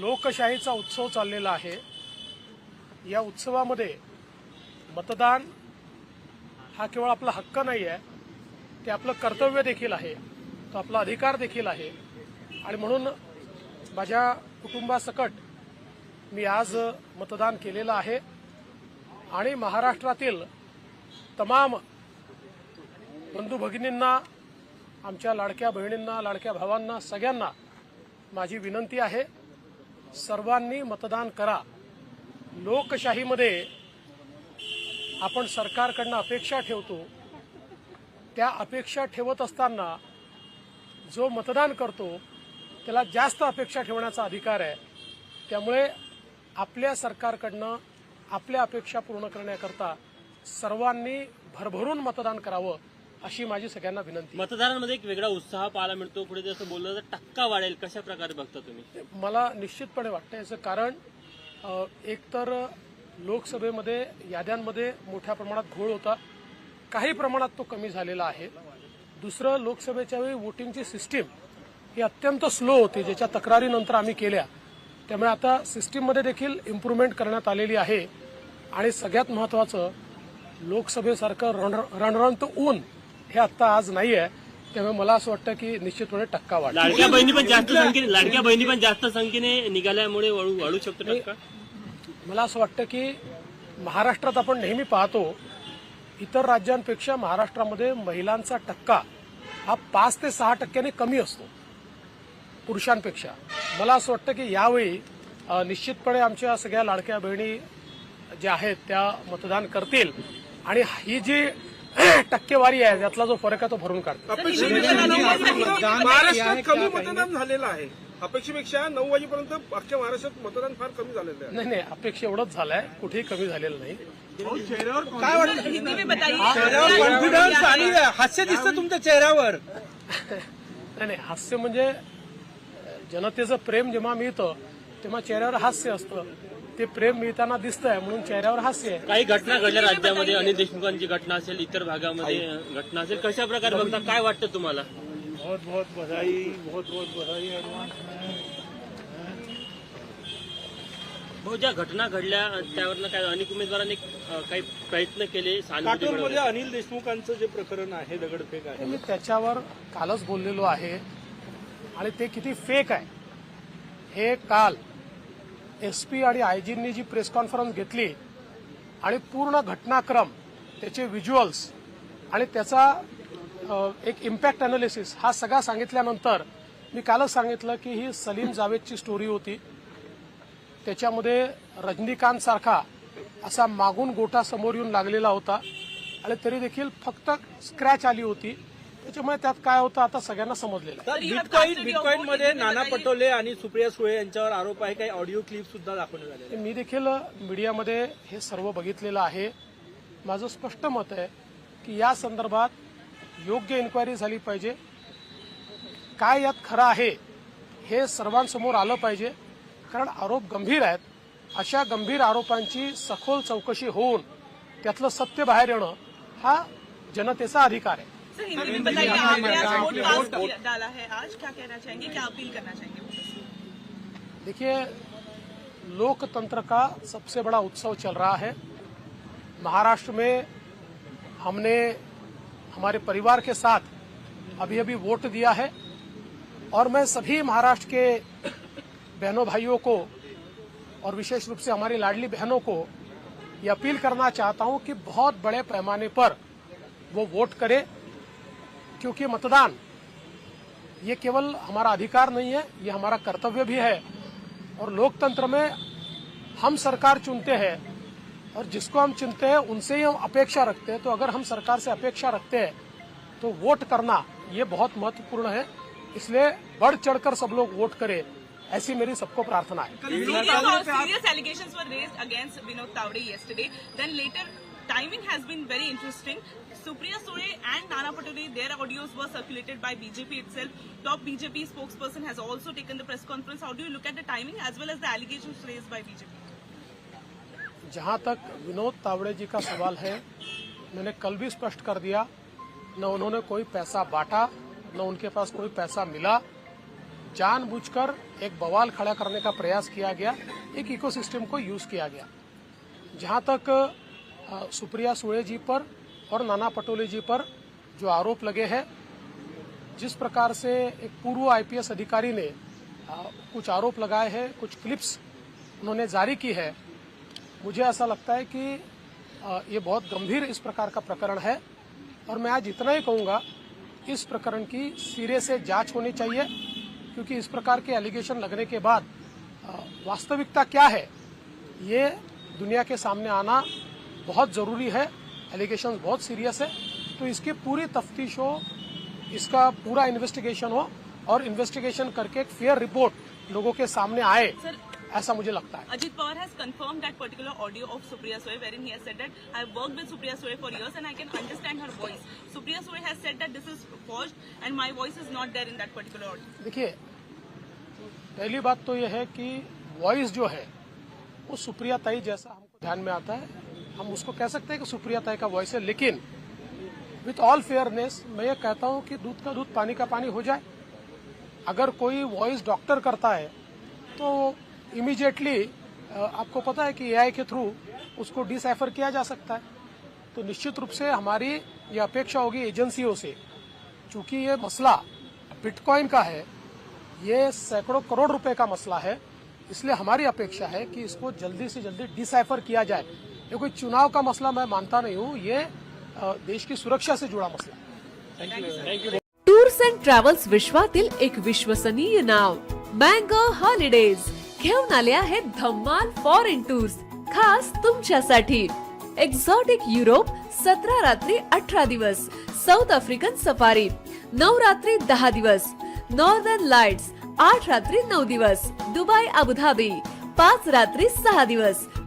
लोकशाहीचा उत्सव चाललेला आहे. या उत्सवामध्ये मतदान हा केवळ आपला हक्क नाही आहे ते आपलं कर्तव्य देखील आहे तो आपला अधिकार देखील आहे. आणि म्हणून माझ्या कुटुंबासकट मी आज मतदान केलेलं आहे. आणि महाराष्ट्रातील तमाम बंधू भगिनींना आमच्या लाडक्या बहिणींना लाडक्या भावांना सगळ्यांना माझी विनंती आहे. सर्वांनी मतदान करा. लोकशाहीमध्ये आपण सरकारकडनं अपेक्षा ठेवतो. त्या अपेक्षा ठेवत असताना जो मतदान करतो त्याला जास्त अपेक्षा ठेवण्याचा अधिकार आहे. त्यामुळे आपल्या सरकारकडनं आपल्या अपेक्षा पूर्ण करण्याकरता सर्वांनी भरभरून मतदान करावं. अशी माझी सगळ्यांना विनंती मतदारांमध्ये एक वेगळा उत्साह पाहायला मिळतो पुढे जसं बोललं तर टक्का वाढेल कशा प्रकारे बघता तुम्ही मला निश्चितपणे वाटतं याचं कारण एकतर लोकसभेमध्ये याद्यांमध्ये मोठ्या प्रमाणात घोळ होता काही प्रमाणात तो कमी झालेला आहे दुसरं लोकसभेच्या वेळी वोटिंगची सिस्टीम ही अत्यंत स्लो होती ज्याच्या तक्रारीनंतर आम्ही केल्या त्यामुळे आता सिस्टीममध्ये देखील इम्प्रूव्हमेंट करण्यात आलेली आहे आणि सगळ्यात महत्त्वाचं लोकसभेसारखं रण रणरणत ऊन हे आत्ता आज नाही आहे त्यामुळे मला असं वाटतं की निश्चितपणे टक्का वाढ लाडक्या बहिणी पण जास्त संख्येने लाडक्या बहिणी पण जास्त संख्येने निघाल्यामुळे वाढू वाढू शकतो टक्का? मला असं वाटतं की महाराष्ट्रात आपण नेहमी पाहतो इतर राज्यांपेक्षा महाराष्ट्रामध्ये महिलांचा टक्का हा पाच ते सहा टक्क्याने कमी असतो. पुरुषांपेक्षा. मला असं वाटतं की यावेळी निश्चितपणे आमच्या सगळ्या लाडक्या बहिणी ज्या आहेत त्या मतदान करतील. आणि ही जी टक्केवारी आहे. त्यातला जो फरक आहे तो भरून काढतो. महाराष्ट्रात कमी मतदान झालेलं आहे. अपेक्षेपेक्षा नऊ वाजेपर्यंत अख्ख्या महाराष्ट्रात मतदान फार कमी झालेलं आहे. नाही नाही अपेक्षा एवढंच झालंय. कुठेही कमी झालेलं नाही. काय वाटतं हिंदी में बताइए चेहऱ्यावर कॉन्फिडन्स आणि हास्य दिसतं तुमच्या चेहऱ्यावर. नाही नाही हास्य म्हणजे जनतेचं प्रेम जेव्हा मिळतं तेव्हा चेहऱ्यावर हास्य असतं. ते प्रेम मिळताना दिसतंय म्हणून चेहऱ्यावर हास्य आहे. काही घटना घडल्या राज्यामध्ये अनिल देशमुखांची घटना असेल इतर भागामध्ये घटना असेल कशा प्रकारे बघता? काय वाटतं तुम्हाला? बहुत बहुत बधाई बहुत बहुत बधाई भाऊ ज्या घटना घडल्या त्यावरनं काय अनेक उमेदवारांनी अं, काही प्रयत्न केले सहानुभूती काटोलमध्ये मिळवण्यासाठी. अनिल देशमुखांचं जे प्रकरण आहे दगडफेक आहे. मी त्याच्यावर कालच बोललेलो आहे. आणि ते किती फेक आहे. हे काल एस पी आणि आयजींनी जी प्रेस कॉन्फरन्स घेतली आणि पूर्ण घटनाक्रम त्याचे व्हिज्युअल्स आणि त्याचा एक इम्पॅक्ट अनालिसिस हा सगळा सांगितल्यानंतर मी कालच सांगितलं की ही सलीम जावेदची स्टोरी होती. त्याच्यामध्ये रजनीकांत सारखा असा मागून गोटा समोर येऊन लागलेला होता. आणि तरी देखील फक्त स्क्रॅच आली होती. त्याच्यामुळे त्यात काय होतं आता सगळ्यांना समजलेलं आहे. तर बिटकॉईन बिटकॉईन मध्ये नाना पटोले आणि सुप्रिया सुळे यांच्यावर आरोप आहे काही ऑडिओ क्लिप सुद्धा दाखवण्यात आले मी देखील मीडियामध्ये हे सर्व बघितलेलं आहे. माझं स्पष्ट मत आहे की या संदर्भात योग्य इन्क्वायरी झाली पाहिजे. काय यात खरं आहे हे सर्वांसमोर आलं पाहिजे. कारण आरोप गंभीर आहेत. अशा गंभीर आरोपांची सखोल चौकशी होऊन त्यातलं सत्य बाहेर येणं हा जनतेचा अधिकार आहे. सर हिंदी में बताइए आपने आज वोट डाला है। आज क्या कहना चाहेंगे क्या अपील करना चाहेंगे? देखिए लोकतंत्र का सबसे बड़ा उत्सव चल रहा है। महाराष्ट्र में हमने हमारे परिवार के साथ अभी अभी वोट दिया है और मैं सभी महाराष्ट्र के बहनों भाइयों को और विशेष रूप से हमारी लाडली बहनों को ये अपील करना चाहता हूँ कि बहुत बड़े पैमाने पर वो वोट करें। क्योंकि मतदान, ये केवल हमारा अधिकार नहीं है, ये हमारा कर्तव्य भी है। और लोकतंत्र में हम सरकार चुनते हैं, और जिसको हम चुनते हैं, उनसे ही हम अपेक्षा रखते हैं। तो अगर हम सरकार से अपेक्षा रखते हैं तो वोट करना, ये बहुत महत्वपूर्ण है। इसलिए बढ़ चढ़कर सब लोग वोट करें, ऐसी मेरी सबको प्रार्थना है। Timing has been very interesting. Supriya Sule and Nana Patole, their audios were circulated by BJP itself. Top BJP spokesperson has also taken the press conference. How do you look at the timing as well as the allegations raised by BJP? जहाँ तक विनोद तावड़े जी का सवाल है मैंने कल भी स्पष्ट कर दिया न उन्होंने कोई पैसा बांटा न उनके पास कोई पैसा मिला जानबूझकर एक बवाल खड़ा करने का प्रयास किया गया एक इकोसिस्टम को यूज़ किया गया जहाँ तक अ, सुप्रिया सुळे जी पर और नाना पटोले जी पर जो आरोप लगे हैं जिस प्रकार से एक पूर्व आईपीएस अधिकारी ने अ, कुछ आरोप लगाए हैं कुछ क्लिप्स उन्होंने जारी की है मुझे ऐसा लगता है कि अ, ये बहुत गंभीर इस प्रकार का प्रकरण है। और मैं आज इतना ही कहूँगा इस प्रकरण की सिरे से जाँच होनी चाहिए क्योंकि इस प्रकार के एलिगेशन लगने के बाद वास्तविकता क्या है ये दुनिया के सामने आना बहुत ज़रूरी है एलिगेशन बहुत सीरियस है तो इसके पूरी तफ्तीश हो इसका पूरा इन्वेस्टिगेशन हो और इन्वेस्टिगेशन करके एक फेयर रिपोर्ट लोगों के सामने आए सर, ऐसा मुझे लगता है। Ajit Pawar has confirm that particular audio of Supriya Sule wherein here said that I work with Supriya Sule for years and I can understand her voice Supriya Sule has said that this is forged and my voice is not there in that particular audio देखिए पहली बात तो यह है कि voice जो है वो सुप्रिया ताई जैसा हमको ध्यान में आता है हम उसको कह सकते हैं कि सुप्रिया ताई का वॉइस है, लेकिन विथ ऑल फेयरनेस मैं ये कहता हूँ कि दूध का दूध, पानी का पानी हो जाए। अगर कोई वॉइस डॉक्टर करता है तो इमीडिएटली आपको पता है कि एआई के थ्रू उसको डिसाइफर किया जा सकता है। तो निश्चित रूप से हमारी ये अपेक्षा होगी एजेंसियों से, चूँकि ये मसला बिटकॉइन का है, ये सैकड़ों करोड़ रुपए का मसला है, इसलिए हमारी अपेक्षा है कि इसको जल्दी से जल्दी डिसाइफर किया जाए। ये कोई चुनाव का मसला मैं मानता नहीं हूँ ये देश की सुरक्षा से जुड़ा मसला। टूर्स अँड ट्रॅव्हल्स विश्वातील एक विश्वसनीय नाव मँगो हॉलिडेज घेऊन आले आहेत धम्माल फॉरेन टूर्स खास तुमच्यासाठी. एक्झॉटिक युरोप सतरा रात्री अठरा दिवस साऊथ आफ्रिकन सफारी नऊ रात्री दहा दिवस नॉर्दर्न लाइट्स आठ रात्री नऊ दिवस दुबई अबुधाबी पाच रात्री सहा दिवस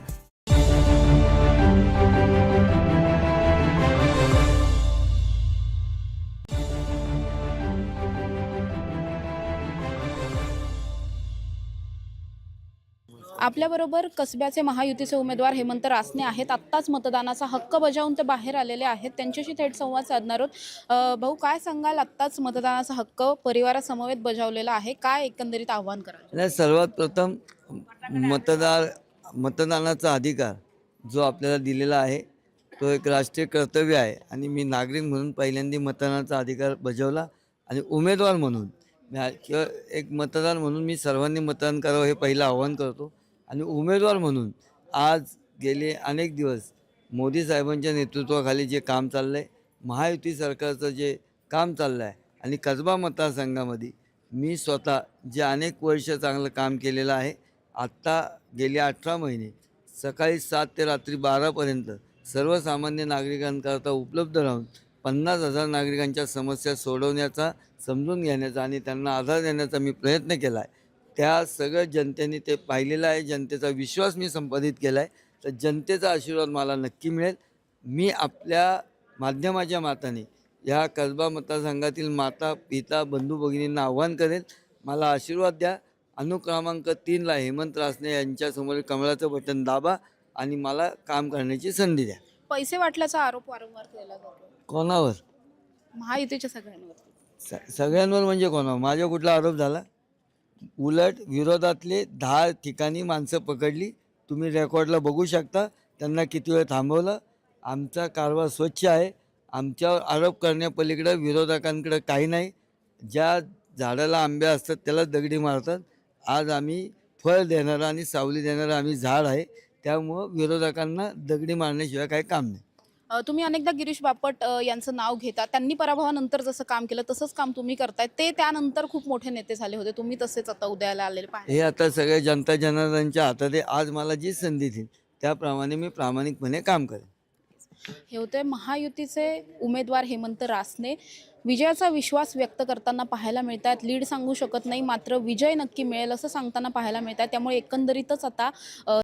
आपल्याबरोबर कसब्याचे महायुतीचे उमेदवार हेमंत रासने आहेत. आत्ताच मतदानाचा हक्क बजावून ते बाहेर आलेले आहेत. त्यांच्याशी थेट संवाद साधणार आहोत. भाऊ काय सांगाल? आत्ताच मतदानाचा हक्क परिवारासमवेत बजावलेला आहे. काय एकंदरीत आव्हान कराल? सर्वात प्रथम मतदार मतदानाचा अधिकार जो आपल्याला दिलेला आहे तो एक राष्ट्रीय कर्तव्य आहे. आणि मी नागरिक म्हणून पहिल्यांदा मतदानाचा अधिकार बजावला. आणि उमेदवार म्हणून किंवा एक मतदार म्हणून मी सर्वांनी मतदान करावं हे पहिलं आव्हान करतो. आणि उमेदवार म्हणून आज गेले अनेक दिवस मोदी साहेबांच्या नेतृत्वाखाली जे काम चाललं आहे महायुती सरकारचं जे काम चाललं आहे आणि कसबा मतदारसंघामध्ये मी स्वतः जे अनेक वर्ष चांगलं काम केलेलं आहे आत्ता गेले अठरा महिने सकाळी सात ते रात्री बारापर्यंत सर्वसामान्य नागरिकांकरता उपलब्ध राहून पन्नास हजार नागरिकांच्या समस्या सोडवण्याचा समजून घेण्याचा आणि त्यांना आधार देण्याचा मी प्रयत्न केला आहे त्या सगळ्या जनतेने ते पाहिलेलं आहे. जनतेचा विश्वास मी संपादित केला आहे तर जनतेचा आशीर्वाद मला नक्की मिळेल. मी आपल्या माध्यमाच्या माताने या कसबा मतदारसंघातील माता पिता बंधू भगिनींना आव्हान करेल. मला आशीर्वाद द्या. अनुक्रमांक तीनला हेमंत रासने यांच्यासमोर कमळाचं बटन दाबा आणि मला काम करण्याची संधी द्या. पैसे वाटल्याचा आरोप वारंवार केला जातो कोणावर? महायुतीच्या सगळ्यांवर. स सगळ्यांवर म्हणजे कोणावर? माझ्या कुठला आरोप झाला? उलट विरोधातले दहा ठिकाणी माणसं पकडली. तुम्ही रेकॉर्डला बघू शकता. त्यांना किती वेळ थांबवलं? आमचा कारभार स्वच्छ आहे. आमच्यावर आरोप करण्यापलीकडं विरोधकांकडं काही नाही. ज्या झाडाला आंबे असतात त्याला दगडी मारतात. आज आम्ही फळ देणारं आणि सावली देणारं आम्ही झाड आहे. त्यामुळं विरोधकांना दगडी मारण्याशिवाय काही काम नाही. तुम्ही अनेकदा गिरीश बापट यांचं नाव घेता. त्यांनी पराभवानंतर जसं काम केलं तसंच काम तुम्ही करताय. ते त्यानंतर खूप मोठे नेते झाले होते. तुम्ही तसेच आता उदयाला आलेले पाहिजे हे आता सगळ्या जनता जनार्दनच्या हातात आहे आज मला जी संधी देईल त्याप्रमाणे मी प्रामाणिकपणे काम करेन. हे होते महायुतीचे उमेदवार हेमंत रासने. विजयाचा विश्वास व्यक्त करताना पाहायला मिळत आहेत लीड सांगू शकत नाही मात्र विजय नक्की मिळेल असं सांगताना पाहायला मिळत आहे त्यामुळे एकंदरीतच आता